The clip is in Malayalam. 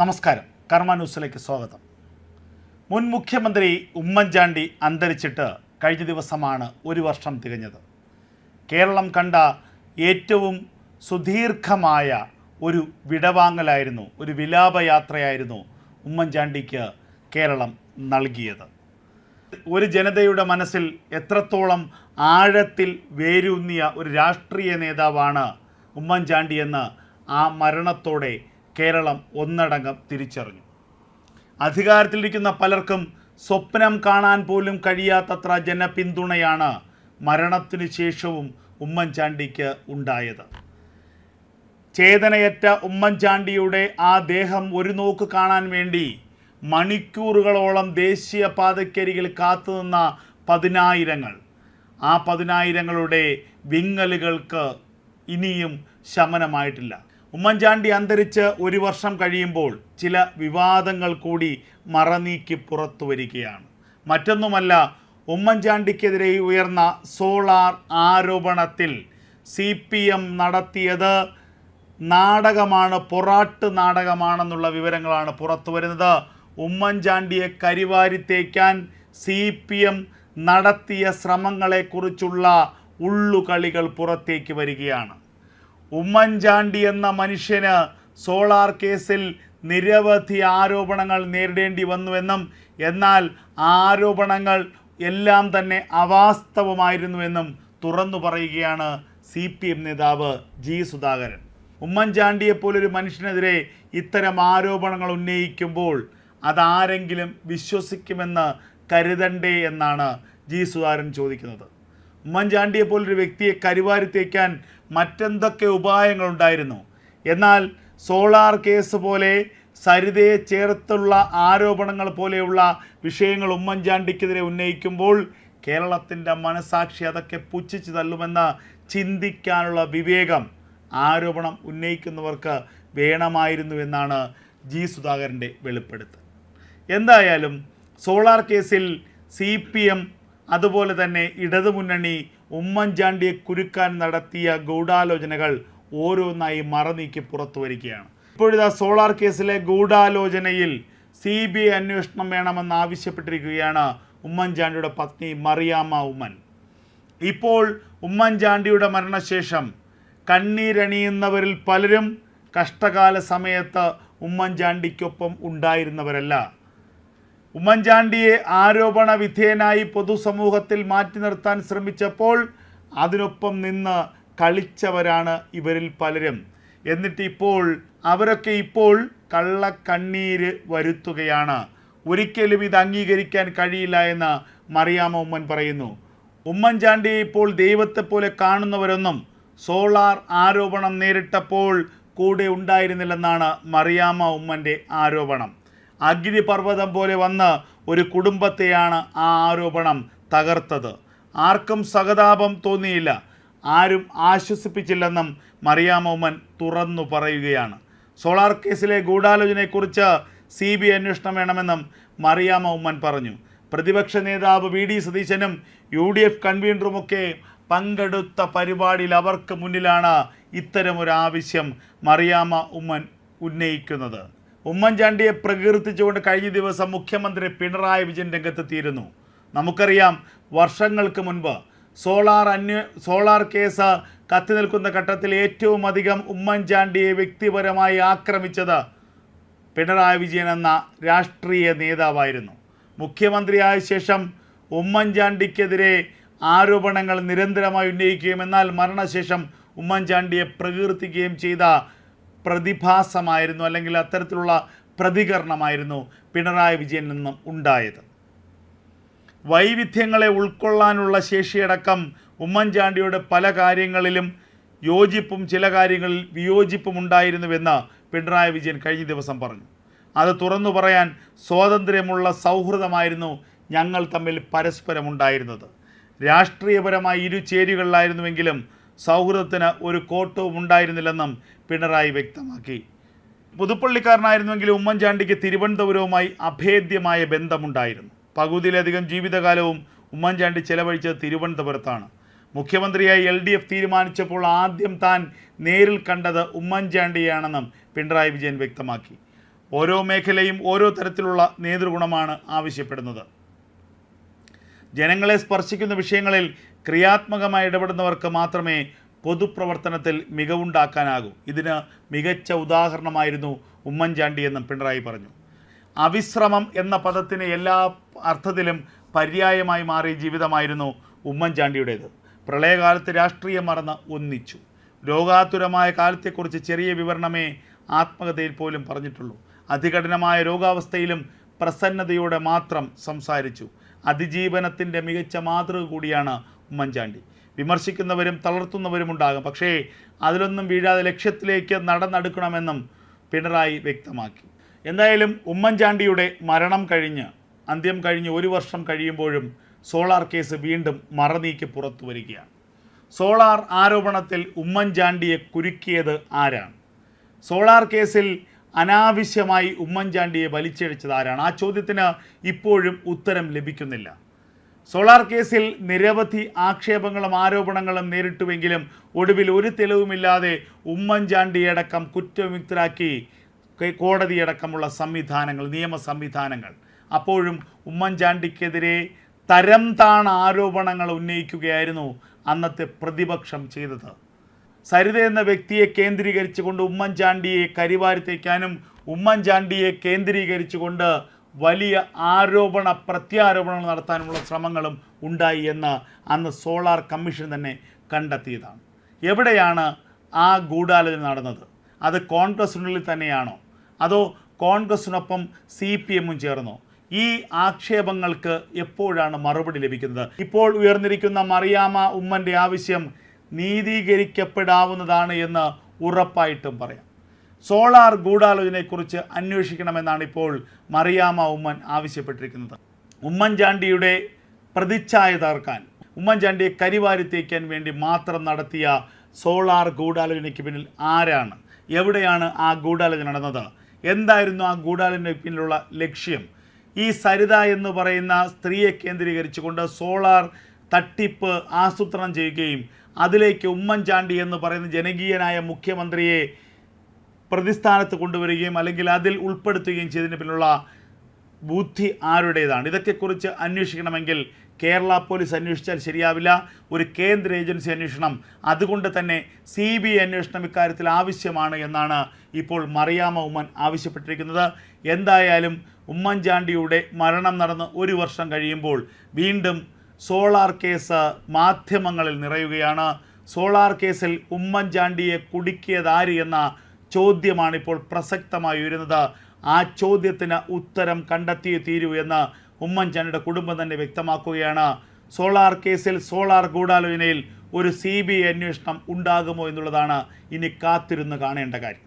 നമസ്കാരം. കർമ്മ ന്യൂസിലേക്ക് സ്വാഗതം. മുൻ മുഖ്യമന്ത്രി ഉമ്മൻചാണ്ടി അന്തരിച്ചിട്ട് കഴിഞ്ഞ ദിവസമാണ് ഒരു വർഷം തികഞ്ഞത്. കേരളം കണ്ട ഏറ്റവും സുദീർഘമായ ഒരു വിടവാങ്ങലായിരുന്നു ഒരു വിലാപയാത്രയായിരുന്നു ഉമ്മൻചാണ്ടിക്ക് കേരളം നൽകിയത്. ഒരു ജനതയുടെ മനസ്സിൽ എത്രത്തോളം ആഴത്തിൽ വേരൂന്നിയ ഒരു രാഷ്ട്രീയ നേതാവാണ് ഉമ്മൻചാണ്ടിയെന്ന് ആ മരണത്തോടെ കേരളം ഒന്നടങ്കം തിരിച്ചറിഞ്ഞു. അധികാരത്തിലിരിക്കുന്ന പലർക്കും സ്വപ്നം കാണാൻ പോലും കഴിയാത്തത്ര ജനപിന്തുണയാണ് മരണത്തിനു ശേഷവും ഉമ്മൻചാണ്ടിക്ക് ഉണ്ടായത്. ചേതനയറ്റ ഉമ്മൻചാണ്ടിയുടെ ആ ദേഹം ഒരു നോക്ക് കാണാൻ വേണ്ടി മണിക്കൂറുകളോളം ദേശീയപാതയ്ക്കരികിൽ കാത്തുനിന്ന പതിനായിരങ്ങൾ. ആ പതിനായിരങ്ങളുടെ വിങ്ങലുകൾക്ക് ഇനിയും ശമനമായിട്ടില്ല. ഉമ്മൻചാണ്ടി അന്തരിച്ച് ഒരു വർഷം കഴിയുമ്പോൾ ചില വിവാദങ്ങൾ കൂടി മറനീക്കി പുറത്തു വരികയാണ്. മറ്റൊന്നുമല്ല ഉമ്മൻചാണ്ടിക്കെതിരെ ഉയർന്ന സോളാർ ആരോപണത്തിൽ സി പി എം നടത്തിയത് നാടകമാണ് പൊറാട്ട് നാടകമാണെന്നുള്ള വിവരങ്ങളാണ് പുറത്തു വരുന്നത്. ഉമ്മൻചാണ്ടിയെ കരിവാരിത്തേക്കാൻ സി പി എം നടത്തിയ ശ്രമങ്ങളെക്കുറിച്ചുള്ള ഉള്ളുകളികൾ പുറത്തേക്ക് വരികയാണ്. ഉമ്മൻചാണ്ടി എന്ന മനുഷ്യന് സോളാർ കേസിൽ നിരവധി ആരോപണങ്ങൾ നേരിടേണ്ടി വന്നുവെന്നും എന്നാൽ ആരോപണങ്ങൾ എല്ലാം തന്നെ അവാസ്തവമായിരുന്നുവെന്നും തുറന്നു പറയുകയാണ് സി പി എം നേതാവ് ജി സുധാകരൻ. ഉമ്മൻചാണ്ടിയെപ്പോലൊരു മനുഷ്യനെതിരെ ഇത്തരം ആരോപണങ്ങൾ ഉന്നയിക്കുമ്പോൾ അതാരെങ്കിലും വിശ്വസിക്കുമെന്ന് കരുതണ്ടേ എന്നാണ് ജി സുധാകരൻ ചോദിക്കുന്നത്. ഉമ്മൻചാണ്ടിയെ പോലൊരു വ്യക്തിയെ കരുവാരിത്തേക്കാൻ മറ്റെന്തൊക്കെ ഉപായങ്ങളുണ്ടായിരുന്നു? എന്നാൽ സോളാർ കേസ് പോലെ സരിതയെ ചേർത്തുള്ള ആരോപണങ്ങൾ പോലെയുള്ള വിഷയങ്ങൾ ഉമ്മൻചാണ്ടിക്കെതിരെ ഉന്നയിക്കുമ്പോൾ കേരളത്തിന്റെ മനസാക്ഷി അതൊക്കെ പുച്ഛിച്ച് തള്ളുമെന്ന് ചിന്തിക്കാനുള്ള വിവേകം ആരോപണം ഉന്നയിക്കുന്നവർക്ക് വേണമായിരുന്നു എന്നാണ് ജി സുധാകരന്റെ വെളിപ്പെടുത്തൽ. എന്തായാലും സോളാർ കേസിൽ സി പി എം അതുപോലെ തന്നെ ഇടതുമുന്നണി ഉമ്മൻചാണ്ടിയെ കുരുക്കാൻ നടത്തിയ ഗൂഢാലോചനകൾ ഓരോന്നായി മറനീക്കി പുറത്തു വരികയാണ്. ഇപ്പോഴിതാ സോളാർ കേസിലെ ഗൂഢാലോചനയിൽ സി ബി ഐ അന്വേഷണം വേണമെന്ന് ആവശ്യപ്പെട്ടിരിക്കുകയാണ് ഉമ്മൻചാണ്ടിയുടെ പത്നി മറിയാമ്മ ഉമ്മൻ. ഇപ്പോൾ ഉമ്മൻചാണ്ടിയുടെ മരണശേഷം കണ്ണീരണിയുന്നവരിൽ പലരും കഷ്ടകാല സമയത്ത് ഉമ്മൻചാണ്ടിക്കൊപ്പം ഉണ്ടായിരുന്നവരല്ല. ഉമ്മൻചാണ്ടിയെ ആരോപണ വിധേയനായി പൊതുസമൂഹത്തിൽ മാറ്റി നിർത്താൻ ശ്രമിച്ചപ്പോൾ അതിനൊപ്പം നിന്ന് കളിച്ചവരാണ് ഇവരിൽ പലരും. എന്നിട്ട് ഇപ്പോൾ അവരൊക്കെ ഇപ്പോൾ കള്ളക്കണ്ണീര് വരുത്തുകയാണ്. ഒരിക്കലും ഇത് അംഗീകരിക്കാൻ കഴിയില്ല എന്ന് മറിയാമ ഉമ്മൻ പറയുന്നു. ഉമ്മൻചാണ്ടിയെ ഇപ്പോൾ ദൈവത്തെ പോലെ കാണുന്നവരൊന്നും സോളാർ ആരോപണം നേരിട്ടപ്പോൾ കൂടെ ഉണ്ടായിരുന്നില്ലെന്നാണ് മറിയാമ്മ ഉമ്മന്റെ ആരോപണം. അഗ്നിപർവതം പോലെ വന്ന് ഒരു കുടുംബത്തെയാണ് ആ ആരോപണം തകർത്തത്. ആർക്കും സഹതാപം തോന്നിയില്ല. ആരും ആശ്വസിപ്പിച്ചില്ലെന്നും മറിയാമോമൻ തുറന്നു പറയുകയാണ്. സോളാർ കേസിലെ ഗൂഢാലോചനയെക്കുറിച്ച് സി ബി അന്വേഷണം വേണമെന്നും മറിയാമ പറഞ്ഞു. പ്രതിപക്ഷ നേതാവ് വി ഡി സതീശനും യു ഡി എഫ് കൺവീനറുമൊക്കെ പങ്കെടുത്ത പരിപാടിയിൽ അവർക്ക് മുന്നിലാണ് ഇത്തരമൊരു ആവശ്യം മറിയാമ്മ ഉമ്മൻ ഉന്നയിക്കുന്നത്. ഉമ്മൻചാണ്ടിയെ പ്രകീർത്തിച്ചുകൊണ്ട് കഴിഞ്ഞ ദിവസം മുഖ്യമന്ത്രി പിണറായി വിജയൻ രംഗത്തെത്തിയിരുന്നു. നമുക്കറിയാം വർഷങ്ങൾക്ക് മുൻപ് സോളാർ അന്വ സോളാർ കേസ് കത്തി നിൽക്കുന്ന ഘട്ടത്തിൽ ഏറ്റവും അധികം ഉമ്മൻചാണ്ടിയെ വ്യക്തിപരമായി ആക്രമിച്ചത് പിണറായി വിജയൻ എന്ന രാഷ്ട്രീയ നേതാവായിരുന്നു. മുഖ്യമന്ത്രിയായ ശേഷം ഉമ്മൻചാണ്ടിക്കെതിരെ ആരോപണങ്ങൾ നിരന്തരമായി ഉന്നയിക്കുകയും എന്നാൽ മരണശേഷം ഉമ്മൻചാണ്ടിയെ പ്രകീർത്തിക്കുകയും ചെയ്ത പ്രതിഭാസമായിരുന്നു അല്ലെങ്കിൽ അത്തരത്തിലുള്ള പ്രതികരണമായിരുന്നു പിണറായി വിജയനിൽ നിന്നും ഉണ്ടായത്. വൈവിധ്യങ്ങളെ ഉൾക്കൊള്ളാനുള്ള ശേഷിയടക്കം ഉമ്മൻചാണ്ടിയുടെ പല കാര്യങ്ങളിലും യോജിപ്പും ചില കാര്യങ്ങളിൽ വിയോജിപ്പും ഉണ്ടായിരുന്നുവെന്ന് പിണറായി വിജയൻ കഴിഞ്ഞ ദിവസം പറഞ്ഞു. അത് തുറന്നു പറയാൻ സ്വാതന്ത്ര്യമുള്ള സൗഹൃദമായിരുന്നു ഞങ്ങൾ തമ്മിൽ പരസ്പരം ഉണ്ടായിരുന്നത് രാഷ്ട്രീയപരമായി ഇരു ചേരികളിലായിരുന്നുവെങ്കിലും സൗഹൃദത്തിന് ഒരു കോട്ടവും ഉണ്ടായിരുന്നില്ലെന്നും പിണറായി വ്യക്തമാക്കി. പുതുപ്പള്ളിക്കാരനായിരുന്നുവെങ്കിലും ഉമ്മൻചാണ്ടിക്ക് തിരുവനന്തപുരവുമായി അഭേദ്യമായ ബന്ധമുണ്ടായിരുന്നു. പകുതിയിലധികം ജീവിതകാലവും ഉമ്മൻചാണ്ടി ചെലവഴിച്ചത് തിരുവനന്തപുരത്താണ്. മുഖ്യമന്ത്രിയായി എൽ ഡി എഫ് തീരുമാനിച്ചപ്പോൾ ആദ്യം താൻ നേരിൽ കണ്ടത് ഉമ്മൻചാണ്ടിയാണെന്നും പിണറായി വിജയൻ വ്യക്തമാക്കി. ഓരോ മേഖലയും ഓരോ തരത്തിലുള്ള നേതൃഗുണമാണ് ആവശ്യപ്പെടുന്നത്. ജനങ്ങളെ സ്പർശിക്കുന്ന വിഷയങ്ങളിൽ ക്രിയാത്മകമായി ഇടപെടുന്നവർക്ക് മാത്രമേ പൊതുപ്രവർത്തനത്തിൽ മികവുണ്ടാക്കാനാകൂ. ഇതിന് മികച്ച ഉദാഹരണമായിരുന്നു ഉമ്മൻചാണ്ടി എന്നും പിണറായി പറഞ്ഞു. അവിശ്രമം എന്ന പദത്തിന് എല്ലാ അർത്ഥത്തിലും പര്യായമായി മാറിയ ജീവിതമായിരുന്നു ഉമ്മൻചാണ്ടിയുടേത്. പ്രളയകാലത്ത് രാഷ്ട്രീയം മറന്ന് ഒന്നിച്ചു. രോഗാതുരമായ കാലത്തെക്കുറിച്ച് ചെറിയ വിവരണമേ ആത്മകഥയിൽ പോലും പറഞ്ഞിട്ടുള്ളൂ. അതികഠിനമായ രോഗാവസ്ഥയിലും പ്രസന്നതയോടെ മാത്രം സംസാരിച്ചു. അതിജീവനത്തിന്റെ മികച്ച മാതൃക കൂടിയാണ് ഉമ്മൻചാണ്ടി. വിമർശിക്കുന്നവരും തളർത്തുന്നവരും ഉണ്ടാകും. പക്ഷേ അതിലൊന്നും വീഴാതെ ലക്ഷ്യത്തിലേക്ക് നടന്നെടുക്കണമെന്നും പിണറായി വ്യക്തമാക്കി. എന്തായാലും ഉമ്മൻചാണ്ടിയുടെ മരണം കഴിഞ്ഞ് അന്ത്യം കഴിഞ്ഞ് ഒരു വർഷം കഴിയുമ്പോഴും സോളാർ കേസ് വീണ്ടും മറനീക്കി പുറത്തു വരികയാണ്. സോളാർ ആരോപണത്തിൽ ഉമ്മൻചാണ്ടിയെ കുരുക്കിയത് ആരാണ്? സോളാർ കേസിൽ അനാവശ്യമായി ഉമ്മൻചാണ്ടിയെ വലിച്ചിഴച്ചത് ആരാണ്? ആ ചോദ്യത്തിന് ഇപ്പോഴും ഉത്തരം ലഭിക്കുന്നില്ല. സോളാർ കേസിൽ നിരവധി ആക്ഷേപങ്ങളും ആരോപണങ്ങളും നേരിട്ടുവെങ്കിലും ഒടുവിൽ ഒരു തെളിവുമില്ലാതെ ഉമ്മൻചാണ്ടിയടക്കം കുറ്റവിമുക്തരാക്കി കോടതിയടക്കമുള്ള സംവിധാനങ്ങൾ നിയമ സംവിധാനങ്ങൾ. അപ്പോഴും ഉമ്മൻചാണ്ടിക്കെതിരെ തരം താണ ആരോപണങ്ങൾ ഉന്നയിക്കുകയായിരുന്നു അന്നത്തെ പ്രതിപക്ഷം ചെയ്തത്. സരിത എന്ന വ്യക്തിയെ കേന്ദ്രീകരിച്ചുകൊണ്ട് ഉമ്മൻചാണ്ടിയെ കരിവാരിത്തേക്കാനും ഉമ്മൻചാണ്ടിയെ കേന്ദ്രീകരിച്ചുകൊണ്ട് വലിയ ആരോപണ പ്രത്യാരോപണങ്ങൾ നടത്താനുള്ള ശ്രമങ്ങളും ഉണ്ടായി എന്ന് അന്ന് സോളാർ കമ്മീഷൻ തന്നെ കണ്ടെത്തിയതാണ്. എവിടെയാണ് ആ ഗൂഢാലോചന നടന്നത്? അത് കോൺഗ്രസിനുള്ളിൽ തന്നെയാണോ? അതോ കോൺഗ്രസിനൊപ്പം സി പി എമ്മും ചേർന്നോ? ഈ ആക്ഷേപങ്ങൾക്ക് എപ്പോഴാണ് മറുപടി ലഭിക്കുന്നത്? ഇപ്പോൾ ഉയർന്നിരിക്കുന്ന മറിയാമ ഉമ്മന്റെ ആവശ്യം നീതീകരിക്കപ്പെടാവുന്നതാണ് എന്ന് ഉറപ്പായിട്ടും പറയാം. സോളാർ ഗൂഢാലോചനയെക്കുറിച്ച് അന്വേഷിക്കണമെന്നാണ് ഇപ്പോൾ മറിയാമ ഉമ്മൻ ആവശ്യപ്പെട്ടിരിക്കുന്നത്. ഉമ്മൻചാണ്ടിയുടെ പ്രതിച്ഛായ തകർക്കാൻ ഉമ്മൻചാണ്ടിയെ കരിവാരി തേക്കാൻ വേണ്ടി മാത്രം നടത്തിയ സോളാർ ഗൂഢാലോചനയ്ക്ക് പിന്നിൽ ആരാണ്? എവിടെയാണ് ആ ഗൂഢാലോചന നടന്നത്? എന്തായിരുന്നു ആ ഗൂഢാലോചനയ്ക്ക് പിന്നിലുള്ള ലക്ഷ്യം? ഈ സരിത എന്ന് പറയുന്ന സ്ത്രീയെ കേന്ദ്രീകരിച്ചുകൊണ്ട് സോളാർ തട്ടിപ്പ് ആസൂത്രണം ചെയ്യുകയും അതിലേക്ക് ഉമ്മൻചാണ്ടി എന്ന് പറയുന്ന ജനകീയനായ മുഖ്യമന്ത്രിയെ പ്രതിസ്ഥാനത്ത് കൊണ്ടുവരികയും അല്ലെങ്കിൽ അതിൽ ഉൾപ്പെടുത്തുകയും ചെയ്തതിന് പിന്നിലുള്ള ബുദ്ധി ആരുടേതാണ്? ഇതൊക്കെക്കുറിച്ച് അന്വേഷിക്കണമെങ്കിൽ കേരള പോലീസ് അന്വേഷിച്ചാൽ ശരിയാവില്ല. ഒരു കേന്ദ്ര ഏജൻസി അന്വേഷണം അതുകൊണ്ട് തന്നെ സി ബി ഐ അന്വേഷണം ഇക്കാര്യത്തിൽ ആവശ്യമാണ് എന്നാണ് ഇപ്പോൾ മറിയാമ ഉമ്മൻ ആവശ്യപ്പെട്ടിരിക്കുന്നത്. എന്തായാലും ഉമ്മൻചാണ്ടിയുടെ മരണം നടന്ന് ഒരു വർഷം കഴിയുമ്പോൾ വീണ്ടും സോളാർ കേസ് മാധ്യമങ്ങളിൽ നിറയുകയാണ്. സോളാർ കേസിൽ ഉമ്മൻചാണ്ടിയെ കുടുക്കിയതാര് എന്ന ചോദ്യമാണ് ഇപ്പോൾ പ്രസക്തമായി ഉയരുന്നത്. ആ ചോദ്യത്തിന് ഉത്തരം കണ്ടെത്തിയേ തീരൂ എന്ന് ഉമ്മൻചാണ്ടിയുടെ കുടുംബം തന്നെ വ്യക്തമാക്കുകയാണ്. സോളാർ കേസിൽ സോളാർ ഗൂഢാലോചനയിൽ ഒരു സി ബി ഐ അന്വേഷണം ഉണ്ടാകുമോ എന്നുള്ളതാണ് ഇനി കാത്തിരുന്ന് കാണേണ്ട കാര്യം.